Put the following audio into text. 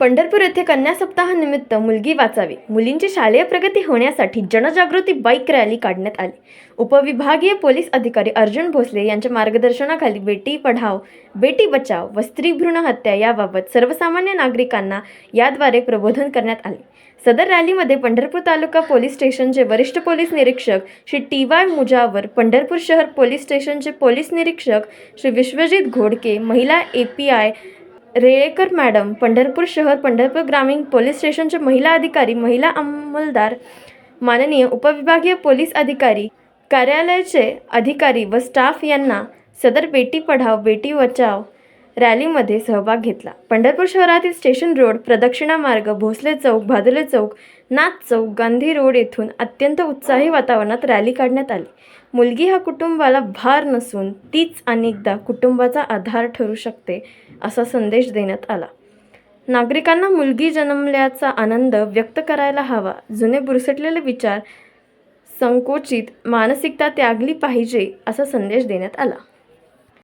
पंढरपूर येथे कन्या सप्ताहानिमित्त मुलगी वाचावी. मुलींची शालेय प्रगती होण्यासाठी जनजागृती बाईक रॅली काढण्यात आली. उपविभागीय पोलीस अधिकारी अर्जुन भोसले यांच्या मार्गदर्शनाखाली बेटी पढाव बेटी बचाव व स्त्री भ्रूण हत्या याबाबत सर्वसामान्य नागरिकांना याद्वारे प्रबोधन करण्यात आले. सदर रॅलीमध्ये पंढरपूर तालुका पोलीस स्टेशनचे वरिष्ठ पोलीस निरीक्षक श्री टी वाय मुजावर पंढरपूर शहर पोलीस स्टेशनचे पोलीस निरीक्षक श्री विश्वजित घोडके महिला A P I Relekar madam Pandharpur शहर पंढरपूर ग्रामीण पोलीस स्टेशनचे महिला अधिकारी महिला अंमलदार माननीय उपविभागीय पोलीस अधिकारी कार्यालयाचे अधिकारी व स्टाफ यांना सदर बेटी पढाव बेटी बचाव रॅलीमध्ये सहभाग घेतला. पंढरपूर शहरातील स्टेशन रोड प्रदक्षिणा मार्ग भोसले चौक भादुले चौक नाथ चौक गांधी रोड येथून अत्यंत उत्साही वातावरणात रॅली काढण्यात आली. मुलगी हा कुटुंबाला भार नसून तीच अनेकदा कुटुंबाचा आधार ठरू शकते असा संदेश देण्यात आला. नागरिकांना मुलगी जन्मल्याचा आनंद व्यक्त करायला हवा. जुने बुरसटलेले विचार संकोचित मानसिकता त्यागली पाहिजे असा संदेश देण्यात आला.